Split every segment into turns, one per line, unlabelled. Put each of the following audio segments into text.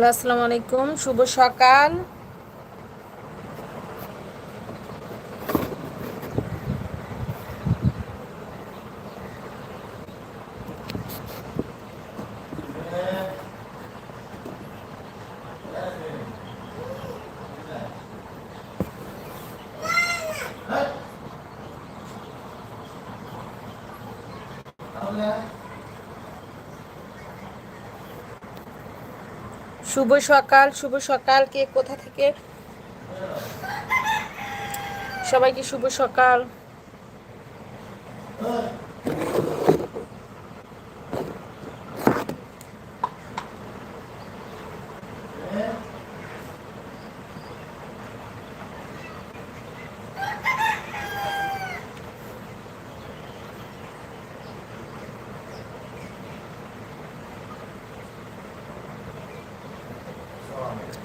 Hello আসসালামু আলাইকুম শুভ সকাল। শুভ সকাল শুভ সকাল কে কোথা থেকে? সবাইকে শুভ সকাল।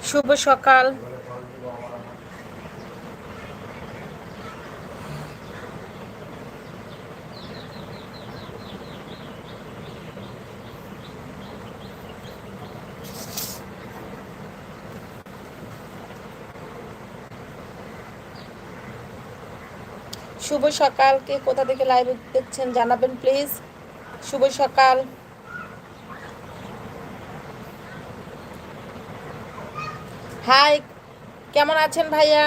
শুভ সকাল। শুভ সকাল। কে কোথা থেকে লাইভ দেখছেন জানাবেন প্লিজ শুভ সকাল। হাই, কেমন আছেন ভাইয়া?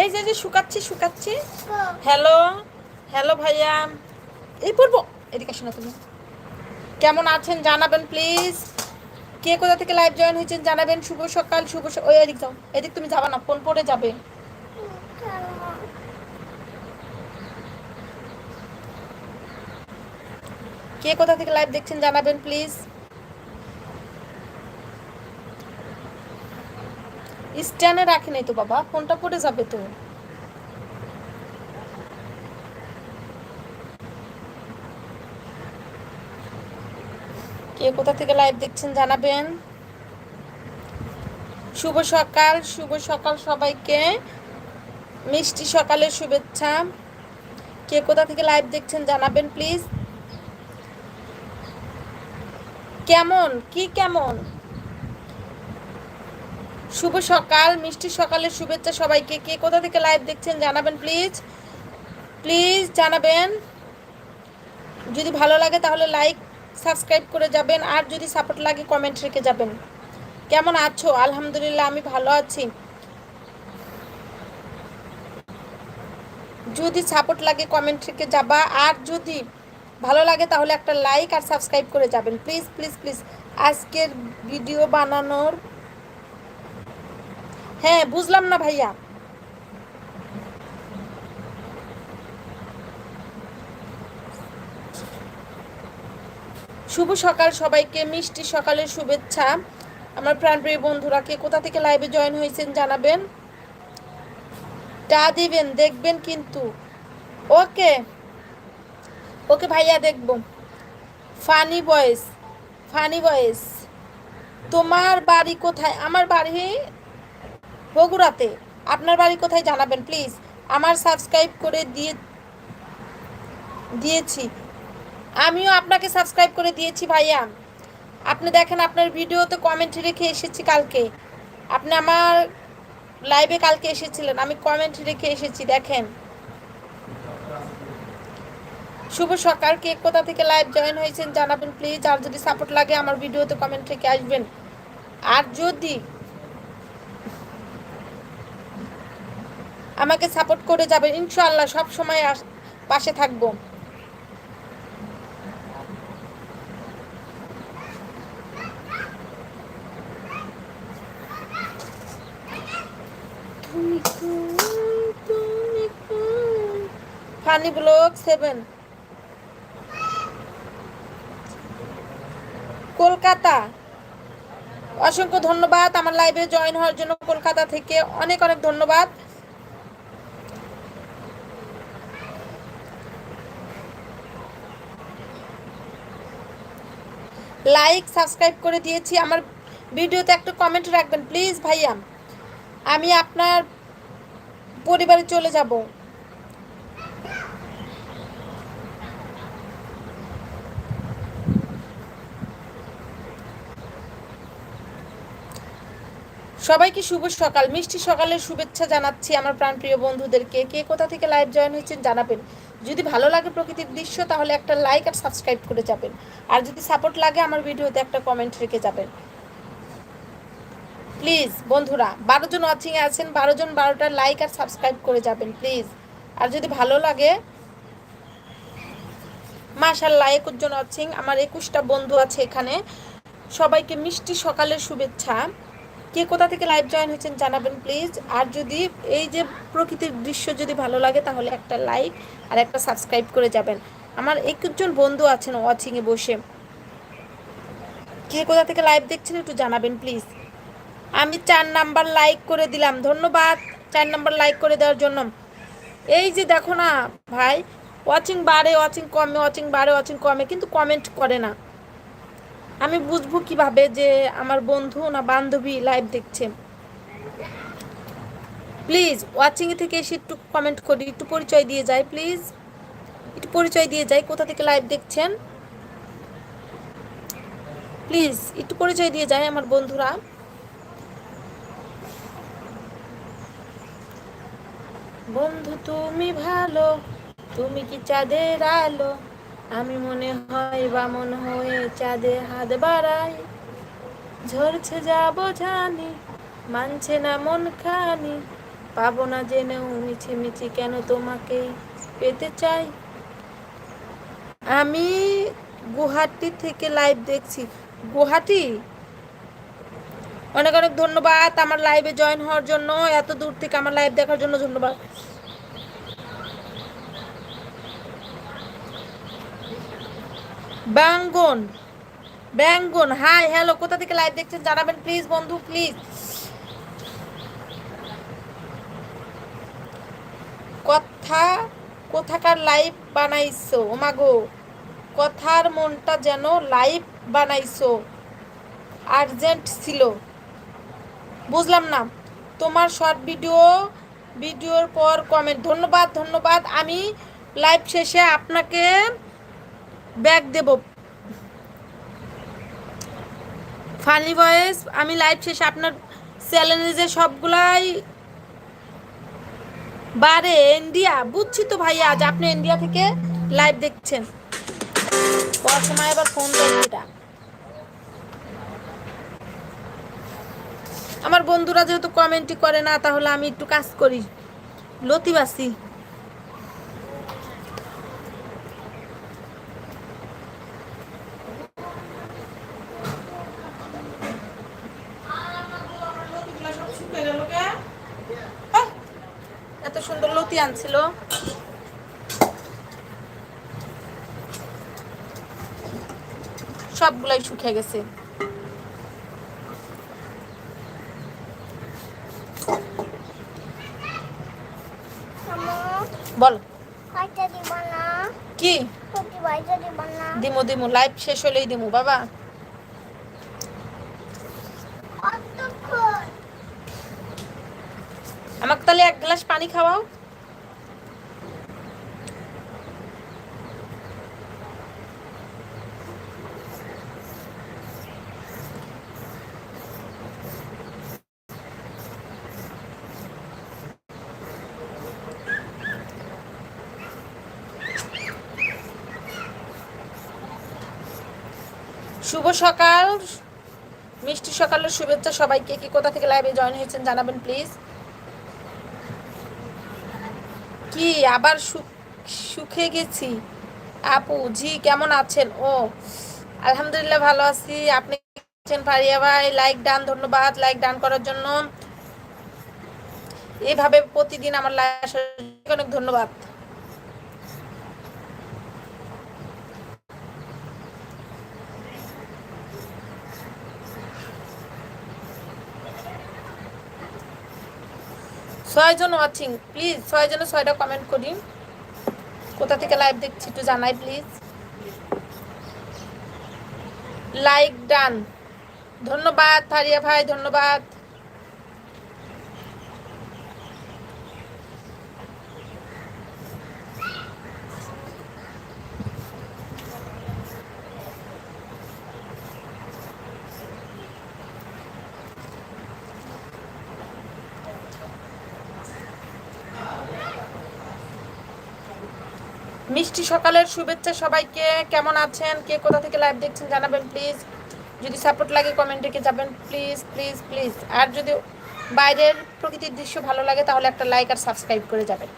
এই যে যে, শুকাচ্ছি শুকাচ্ছি। হ্যালো হ্যালো ভাইয়া। এই পড়ব। এদিকে শোনা তুমি। কেমন আছেন জানাবেন প্লিজ কে কোথা থেকে লাইভ জয়েন হয়েছেন জানাবেন। শুভ সকাল, শুভ ওই এদিক যাও। এদিক তুমি যাবা না ফোন পড়ে যাবে। কে কোথা থেকে লাইভ দেখছেন জানাবেন প্লিজ স্ট্যান্ডে রাখি নাই তো বাবা, ফোনটা পড়ে যাবে তো। কে কোথা থেকে লাইভ দেখছেন জানাবেন। শুভ সকাল শুভ সকাল সবাইকে। মিষ্টি সকালের শুভেচ্ছা। কে কোথা থেকে লাইভ দেখছেন জানাবেন প্লিজ কেমন? কি কেমন? শুভ সকাল, মিষ্টি সকালের শুভেচ্ছা সবাইকে। কে কোথা থেকে লাইভ দেখছেন জানাবেন প্লিজ প্লিজ জানাবেন। যদি ভালো লাগে তাহলে লাইক সাবস্ক্রাইব করে যাবেন। আর যদি সাপোর্ট লাগে কমেন্ট রেখে যাবেন। কেমন আছো? আলহামদুলিল্লাহ, আমি ভালো আছি। যদি সাপোর্ট লাগে কমেন্ট রেখে যাবা। আর যদি ভালো লাগে তাহলে একটা লাইক আর সাবস্ক্রাইব করে যাবেন। প্লিজ প্লিজ প্লিজ আজকের ভিডিও বানানোর হ্যাঁ বুঝলাম না ভাইয়া। শুভ সকাল সবাইকে, মিষ্টি সকালের শুভেচ্ছা। আমার প্রাণপ্রিয় বন্ধুরা, কে কোথা থেকে লাইভে জয়েন হয়েছেন জানাবেন? টা দিবেন, দেখবেন কিন্তু। ওকে ওকে ভাইয়া দেখব। Funny boys funny boys. তোমার বাড়ি কোথায়? আমার বাড়ি বগুড়াতে। আপনার বাড়ি কোথায় জানাবেন, প্লিজ? আমার সাবস্ক্রাইব করে দিয়ে, দিয়েছি। আমিও আপনাকে সাবস্ক্রাইব করে দিয়েছি ভাইয়া। আপনি দেখেন, আপনার ভিডিওতে কমেন্ট রেখে এসেছি কালকে। আপনি আমার লাইভে কালকে এসেছিলেন, আমি কমেন্ট রেখে এসেছি, দেখেন। শুভ সকাল। কে কোথা থেকে লাইভ জয়েন হয়েছেন জানাবেন প্লিজ আর যদি সাপোর্ট লাগে আমার ভিডিওতে কমেন্ট থেকে আসবেন। আর যদি আমাকে সাপোর্ট করে যাবেন, ইনশাআল্লাহ সব সময় পাশে থাকব। Funny blog seven Kolkata. অসংখ্য ধন্যবাদ আমার লাইভে জয়েন হওয়ার জন্য কলকাতা থেকে। অনেক অনেক ধন্যবাদ। লাইক, সাবস্ক্রাইব করে দিয়েছি। আমার ভিডিওতে একটা কমেন্ট রাখবেন প্লিজ ভাইয়া। আমি আপনার পরিবারে চলে যাব। সবাইকে শুভ সকাল। মিষ্টি সকালের শুভেচ্ছা জানাচ্ছি আমার প্রাণপ্রিয় বন্ধুদেরকে। কে কোথা থেকে লাইভ জয়েন হয়েছেন জানাবেন। যদি ভালো লাগে প্রকৃতির দৃশ্য, তাহলে একটা লাইক আর সাবস্ক্রাইব করে যাবেন। আর যদি সাপোর্ট লাগে আমার ভিডিওতে একটা কমেন্ট রেখে যাবেন। প্লিজ, বন্ধুরা, বারো জন ওয়াচিংয়ে আছেন, বারো জন বারোটা লাইক আর সাবস্ক্রাইব করে যাবেন, প্লিজ। আর যদি ভালো লাগে মাশাল্লাহ একুশ জন ওয়াচিং আমার একুশটা বন্ধু আছে এখানে। সবাইকে মিষ্টি সকালের শুভেচ্ছা। কে কোথা থেকে লাইভ জয়েন হয়েছেন জানাবেন প্লিজ আর যদি এই যে প্রকৃতির দৃশ্য যদি ভালো লাগে, তাহলে একটা লাইক আর একটা সাবস্ক্রাইব করে যাবেন। আমার একুশজন বন্ধু আছেন ওয়াচিংয়ে বসে। কে কোথা থেকে লাইভ দেখছেন একটু জানাবেন প্লিজ আমি চার নাম্বার লাইক করে দিলাম, ধন্যবাদ। চার নাম্বার লাইক করে দেওয়ার জন্য। এই যে দেখো না ভাই ওয়াচিং বাড়ে ওয়াচিং কমে ওয়াচিং বাড়ে ওয়াচিং কমে, কিন্তু কমেন্ট করে না। আমি বুঝব কীভাবে যে আমার বন্ধু না বান্ধবী লাইভ দেখছে। প্লিজ ওয়াচিং থেকে এসে একটু কমেন্ট করি, একটু পরিচয় দিয়ে যায় প্লিজ একটু পরিচয় দিয়ে যায় কোথা থেকে লাইভ দেখছেন? প্লিজ একটু পরিচয় দিয়ে যায় আমার বন্ধুরা। বন্ধু, তুমি ভালো, তুমি কি চাঁদের আলো? আমি মনে হয় বামন হয়ে চাঁদে হাত বাড়াই। ঝরছে যাব জানি মানছে না মন খানি। পাবো না জেনেও মিছি মিছি কেন তোমাকে পেতে চাই। আমি গুয়াহাটি থেকে লাইভ দেখছি। গুহাটি? অনেক অনেক ধন্যবাদ আমার লাইভে জয়েন হওয়ার জন্য। এত দূর থেকে আমার লাইভ দেখার জন্য ধন্যবাদ। ব্যাঙ্গন ব্যাঙ্গন হাই হ্যালো কোথা থেকে লাইভ দেখছেন জানাবেন প্লিজ বন্ধু প্লিজ কথা, কোথাকার লাইভ বানাইছো? ওমাগো কথার মনটা যেন লাইভ বানাইছো। আর্জেন্ট ছিল। বুঝলাম না। তোমার শর্ট ভিডিও ভিডিওর পর কমেন্ট ধন্যবাদ ধন্যবাদ। আমি লাইভ শেষে আপনাকে ব্যাগ দেব। ফানি ভয়েস, আমি লাইভ শেষে আপনার চ্যালেঞ্জে সবগুলাই বারে ইন্ডিয়া বুঝছি তো ভাইয়া আজ আপনি ইন্ডিয়া থেকে লাইভ দেখছেন। সময় আবার ফোন এটা আমার বন্ধুরা যেহেতু কমেন্টই করে না, তাহলে আমি একটু কাজ করি। লতিবাসি এত সুন্দর লতি আনছিল। সবগুলাই শুকিয়ে গেছে। বল। কি? দিমু দিমু লাইভ শেষ হলেই দিমু বাবা। আমাকে তাহলে এক গ্লাস পানি খাওয়াও। সকাল। মিষ্টি সকালের শুভেচ্ছা সবাইকে। কি কোথা থেকে লাইভে জয়েন হয়েছেন জানাবেন প্লিজ কি, আবার সুখে গেছি? আপু, জি, কেমন আছেন? ও, আলহামদুলিল্লাহ ভালো আছি। আপনি ফারিয়া ভাই? লাইক ডান, ধন্যবাদ। লাইক ডান করার জন্য। এভাবে প্রতিদিন আমার লাইক অনেক ধন্যবাদ। ছয়জন ওয়াচিং প্লিজ ছয়জনে ছয়টা কমেন্ট করি। কোথা থেকে লাইভ দেখছি একটু জানাই প্লিজ লাইক ডান ধন্যবাদ ফারিয়া ভাই, ধন্যবাদ। মিষ্টি সকালের শুভেচ্ছা সবাইকে। কেমন আছেন? কে কোথা থেকে লাইভ দেখছেন জানাবেন প্লিজ যদি সাপোর্ট লাগে কমেন্ট রেখে যাবেন প্লিজ প্লিজ প্লিজ আর যদি বাইরের প্রকৃতির দৃশ্য ভালো লাগে তাহলে একটা লাইক আর সাবস্ক্রাইব করে যাবেন।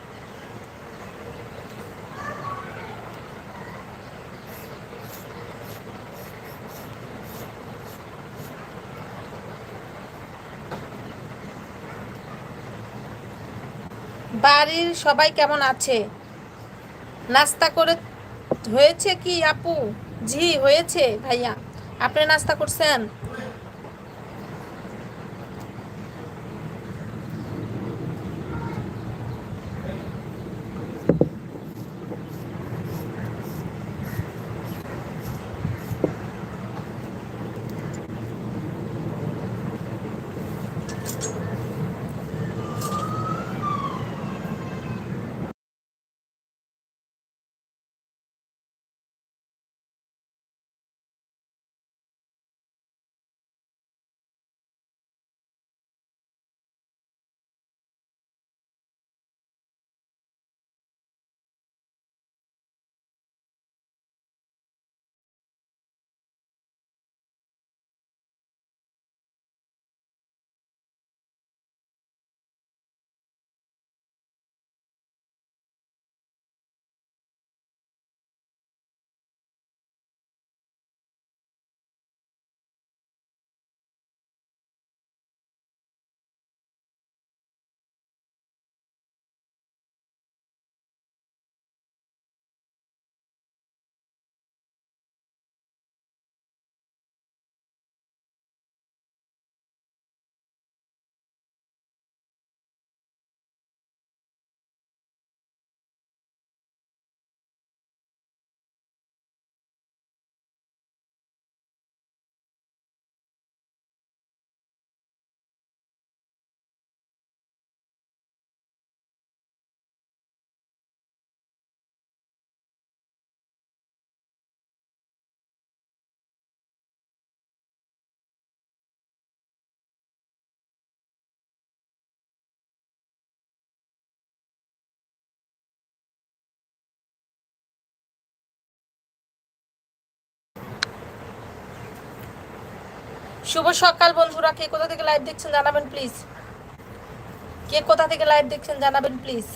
বাড়ির সবাই কেমন আছে? নাস্তা করে হয়েছে কি আপু? জি হয়েছে ভাইয়া। আপনি নাস্তা করছেন? শুভ সকাল বন্ধুরা। কে কোথা থেকে লাইভ দেখছেন জানাবেন প্লিজ কে কোথা থেকে লাইভ দেখছেন জানাবেন প্লিজ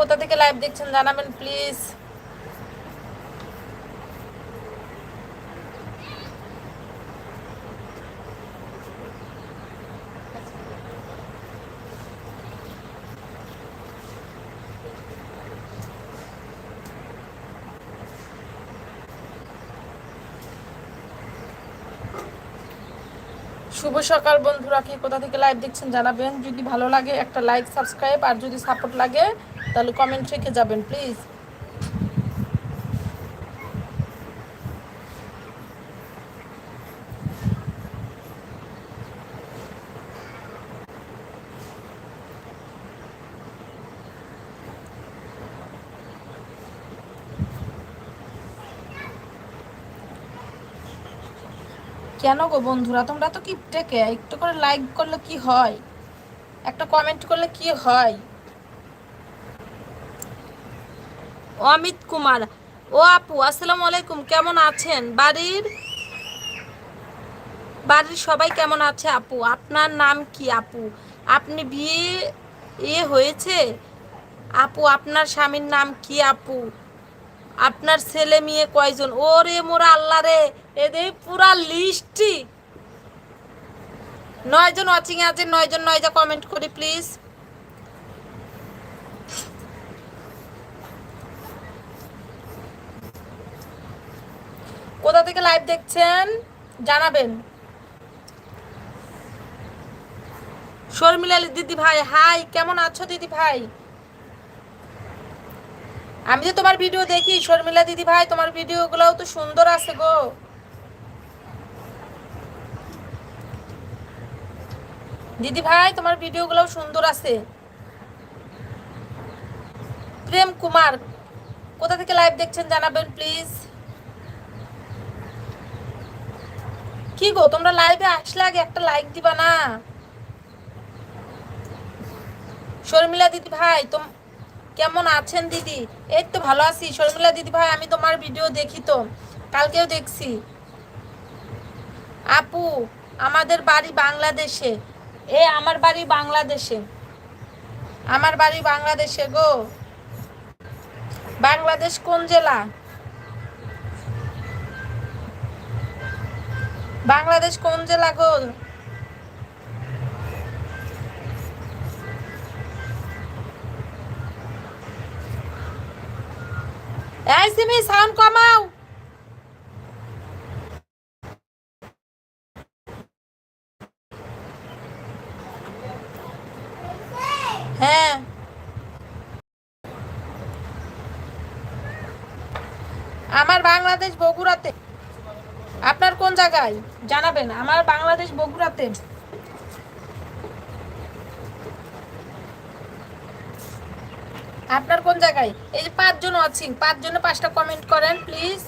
কোথা থেকে লাইভ দেখছেন জানাবেন প্লিজ শুভ সকাল বন্ধুরা, কে কোথা থেকে লাইভ দেখছেন জানাবেন। যদি ভালো লাগে একটা লাইক সাবস্ক্রাইব আর যদি সাপোর্ট লাগে তাহলে কমেন্ট রেখে যাবেন প্লিজ কেন গো বন্ধুরা, তোমরা তো কি টেকে একটু করে লাইক করলে কি হয়? একটা কমেন্ট করলে কি হয়? অমিত কুমার। ও আপু, আসসালামু আলাইকুম, কেমন আছেন? বাড়ির? বাড়ির সবাই কেমন আছে আপু? আপনার নাম কি আপু? আপনি বিয়ে এ হয়েছে? আপু, আপনার স্বামীর নাম কি আপু? আপনার ছেলে মেয়ে কয়জন? ওরে মোরা আল্লাহ রে, এদের পুরা লিস্টই। নয়জন ওয়াচিং আছে, নয়জন নয়জা কমেন্ট করি প্লিজ কোথা থেকে লাইভ দেখছেন? জানাবেন। শর্মিলা দিদি ভাই হাই কেমন আছো দিদি ভাই? আমি তো তোমার ভিডিও দেখি, শর্মিলা দিদি ভাই, তোমার ভিডিওগুলোও তো সুন্দর আছে গো। দিদি ভাই, তোমার ভিডিওগুলোও সুন্দর আছে। প্রেম কুমার, কোথা থেকে লাইভ দেখছেন জানাবেন প্লিজ কি গো, তোমরা লাইভে আসলে আগে একটা লাইক দিবা না? শর্মিলা দিদি ভাই, তোম কেমন আছেন দিদি? এই তো ভালো আছি। শর্মিলা দিদি ভাই, আমি তোমার ভিডিও দেখি তো। কালকেও দেখছি। আপু, আমাদের বাড়ি বাংলাদেশে। এ, আমার বাড়ি বাংলাদেশে। আমার বাড়ি বাংলাদেশে গো। বাংলাদেশ কোন জেলা? বাংলাদেশ কোন জেলা গো এই সিমি সাউন্ড কমাও। হ্যাঁ। আমার বাংলাদেশ বগুড়াতে আপনার কোন জায়গায়? জানাবেন। আমার বাংলাদেশ বগুড়াতে। আপনার কোন জায়গায়? এই যে পাঁচজন আছি, পাঁচজনে পাঁচটা কমেন্ট করেন প্লিজ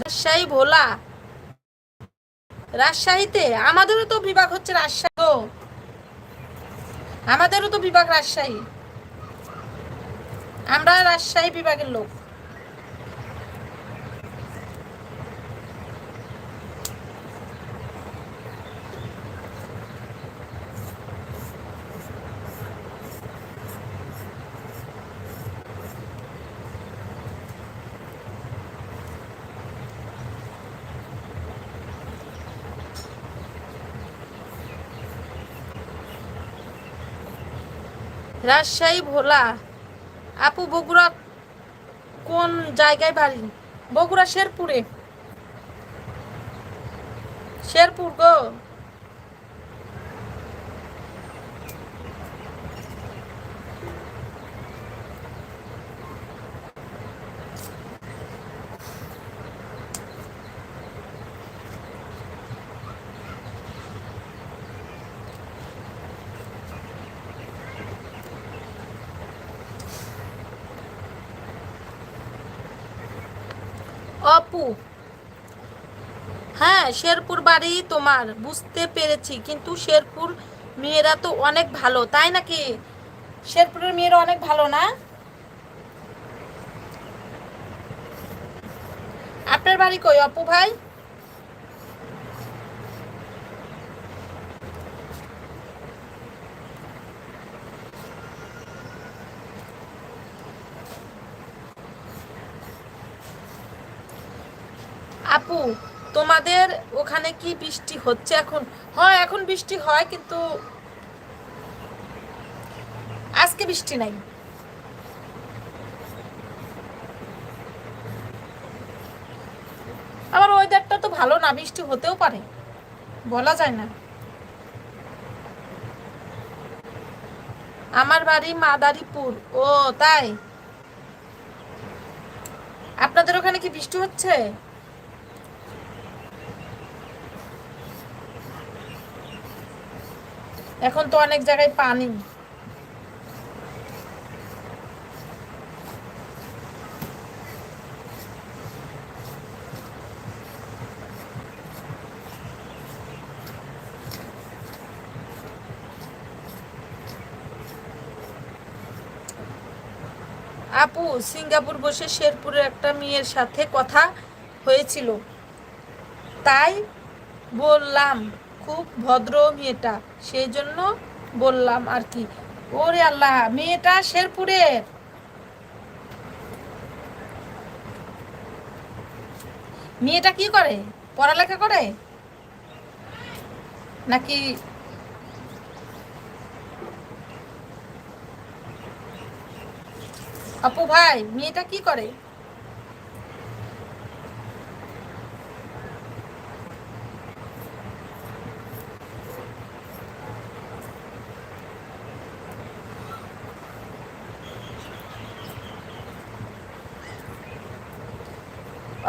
রাজশাহী ভোলা। রাজশাহীতে আমাদেরও তো বিভাগ হচ্ছে রাজশাহী গো। আমাদেরও তো বিভাগ রাজশাহী। আমরা রাজশাহী বিভাগের লোক। রাজশাহী ভোলা। আপু বগুড়া কোন জায়গায় বাড়ি? বগুড়া শেরপুরে। শেরপুর গো অপু হ্যাঁ শেরপুর বাড়ি তোমার, বুঝতে পেরেছি। কিন্তু শেরপুর মেয়েরা তো অনেক ভালো, তাই নাকি? শেরপুরের মেয়েরা অনেক ভালো না? আপনার বাড়ি কই, অপু ভাই? আপু তোমাদের ওখানে কি বৃষ্টি হচ্ছে এখন? হয়, এখন বৃষ্টি হয়, কিন্তু আজকে বৃষ্টি নাই। আবার ওয়েদারটা তো ভালো না, বৃষ্টি হতেও পারে। বলা যায় না। আমার বাড়ি মাদারীপুর। ও, তাই? আপনাদের ওখানে কি বৃষ্টি হচ্ছে? এখন তো অনেক জায়গায় পানি। আপু, সিঙ্গাপুর বসে শেরপুরের একটা মেয়ের সাথে কথা হয়েছিল। তাই বললাম খুব ভদ্র মেয়েটা সেই জন্য বললাম আর কি। ওরে আল্লাহ, মেয়েটা শেরপুরে মেয়েটা কি করে? পড়ালেখা করে? নাকি আপু ভাই, মেয়েটা কি করে?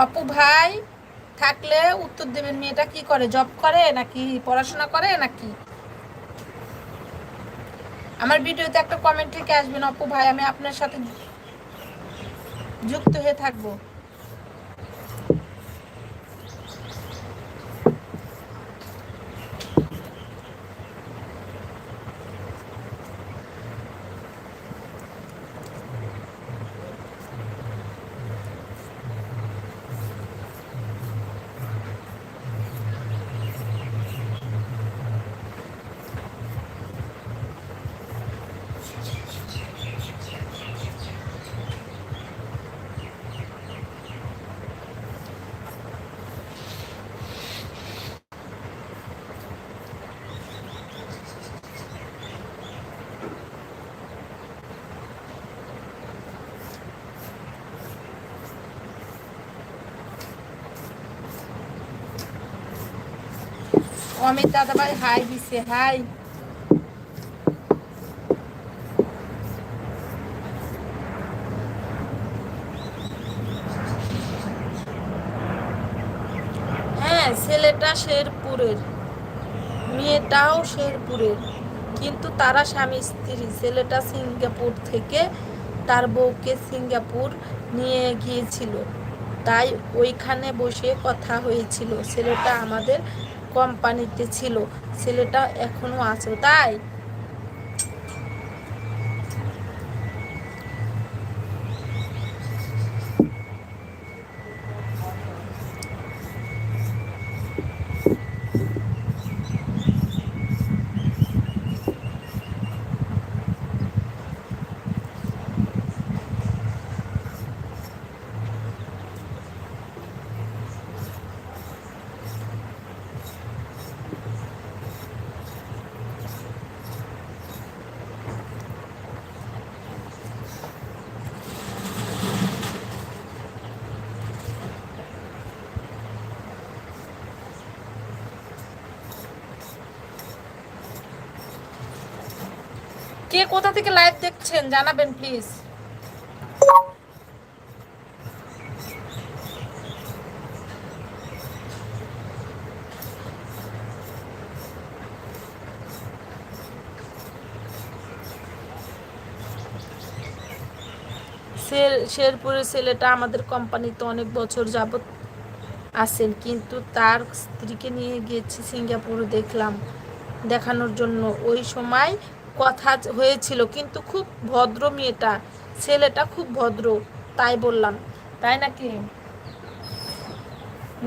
অপু ভাই থাকলে উত্তর দেবেন মেয়েটা কি করে? জব করে নাকি পড়াশোনা করে নাকি? আমার ভিডিওতে একটা কমেন্ট থেকে আসবেন, অপু ভাই, আমি আপনার সাথে যুক্ত হয়ে থাকব। অমিত দাদা ভাই, হাই দিছে, হাই। হ্যাঁ ছেলেটা শেরপুরের, মেয়েটাও শেরপুরের, কিন্তু তারা স্বামী স্ত্রী। ছেলেটা সিঙ্গাপুর থেকে তার বউকে সিঙ্গাপুর নিয়ে গিয়েছিল। তাই ওইখানে বসে কথা হয়েছিল। ছেলেটা আমাদের কোম্পানিতে ছিল ছেলেটা এখনও আছে তাই? কোথা থেকে লাইভ দেখছেন, জানাবেন প্লিজ শেরপুরের ছেলেটা আমাদের কোম্পানিতে অনেক বছর যাবত আছেন, কিন্তু তার স্ত্রীকে নিয়ে গিয়েছি সিঙ্গাপুরে দেখলাম দেখানোর জন্য। ওই সময় কথা হয়েছিল, কিন্তু খুব ভদ্র মেয়েটা, ছেলেটা খুব ভদ্র, তাই বললাম। তাই নাকি?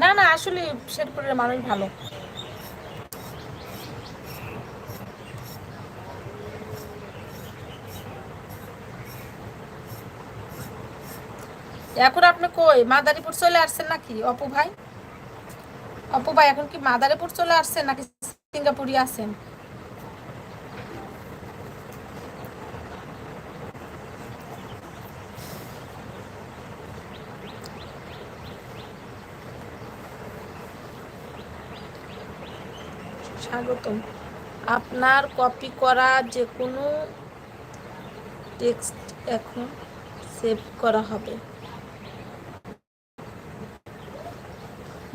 না না, আসলে শেরপুরের মানুষ ভালো। এখন আপনি কই? মাদারীপুর চলে আসছেন নাকি, অপু ভাই? অপু ভাই, এখন কি মাদারীপুর চলে আসছেন নাকি সিঙ্গাপুরি আছেন? স্বাগতম। আপনার কপি করা যে কোনো টেক্সট এখন সেভ করা হবে।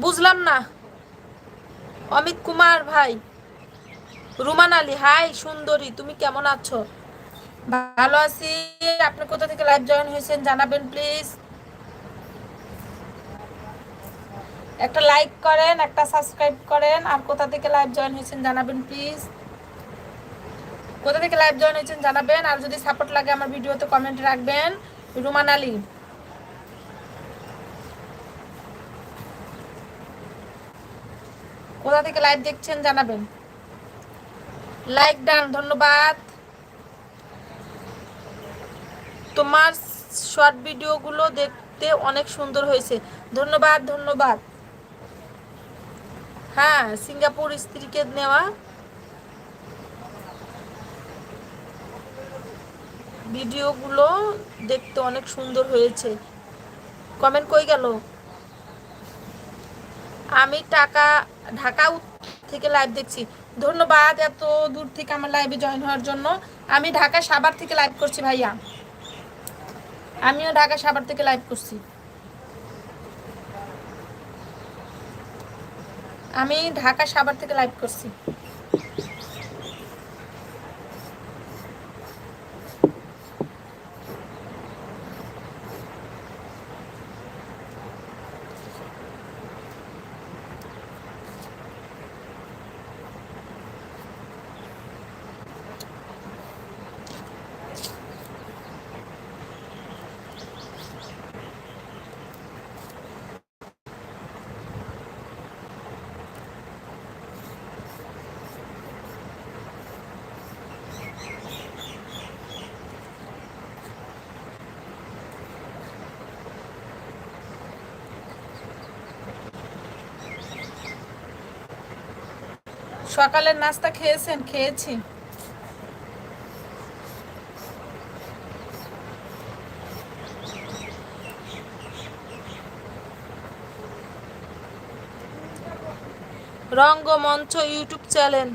বুঝলাম না। অমিত কুমার ভাই, রুমান আলী, হাই সুন্দরী, তুমি কেমন আছো? ভালো আছি। আপনি কোথা থেকে লাইভ জয়েন হয়েছেন জানাবেন প্লিজ একটা লাইক করেন, একটা সাবস্ক্রাইব করেন। আর কোথা থেকে লাইভ জয়েন হয়েছেন জানাবেন প্লিজ কোথা থেকে লাইভ জয়েন হয়েছেন জানাবেন। আর যদি সাপোর্ট লাগে আমার ভিডিওতে কমেন্ট রাখবেন। রুমান আলী। কোথা থেকে লাইভ দেখছেন জানাবেন। লাইক ডান, ধন্যবাদ। তোমার শর্ট ভিডিওগুলো দেখতে অনেক সুন্দর হয়েছে। ধন্যবাদ ধন্যবাদ। হ্যাঁ সিঙ্গাপুর স্ত্রীকে নেওয়া। ভিডিওগুলো দেখতে অনেক সুন্দর হয়েছে। কমেন্ট কই গেল? আমি টাকা, ঢাকা থেকে লাইভ দেখছি। ধন্যবাদ এত দূর থেকে আমার লাইভে জয়েন হওয়ার জন্য। আমি ঢাকা সাভার থেকে লাইভ করছি ভাইয়া। আমিও ঢাকা সাভার থেকে লাইভ করছি। আমি ঢাকা সাভার থেকে লাইভ করছি। সকালের নাস্তা খেয়েছেন? খেয়েছি। রঙ্গমঞ্চ ইউটিউব চ্যানেল।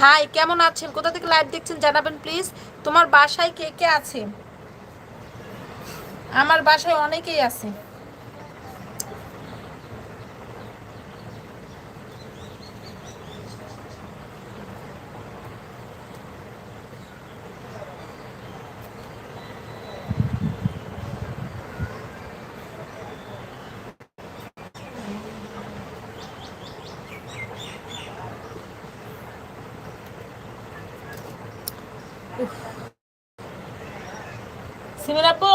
হাই, কেমন আছেন? কোথা থেকে লাইভ দেখছেন জানাবেন প্লিজ। তোমার বাসায় কে কে আছে? আমার বাসায় অনেকেই আছে। সিমির আপু?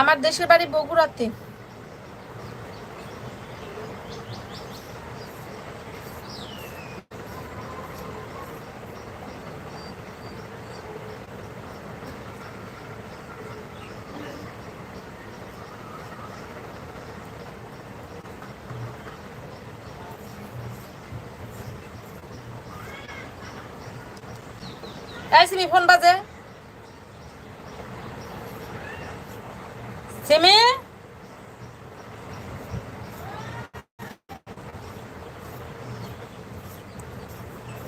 আমার দেশের বাড়ি বগুড়াতে। এই সিমি, ফোন বাজে। সিমি?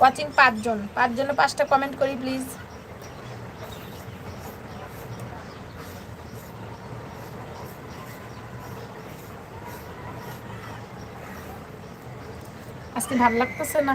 ওয়াচিং পাঁচজন। পাঁচজনে পাঁচটা কমেন্ট করি প্লিজ আজকে ভালো লাগতেছে না?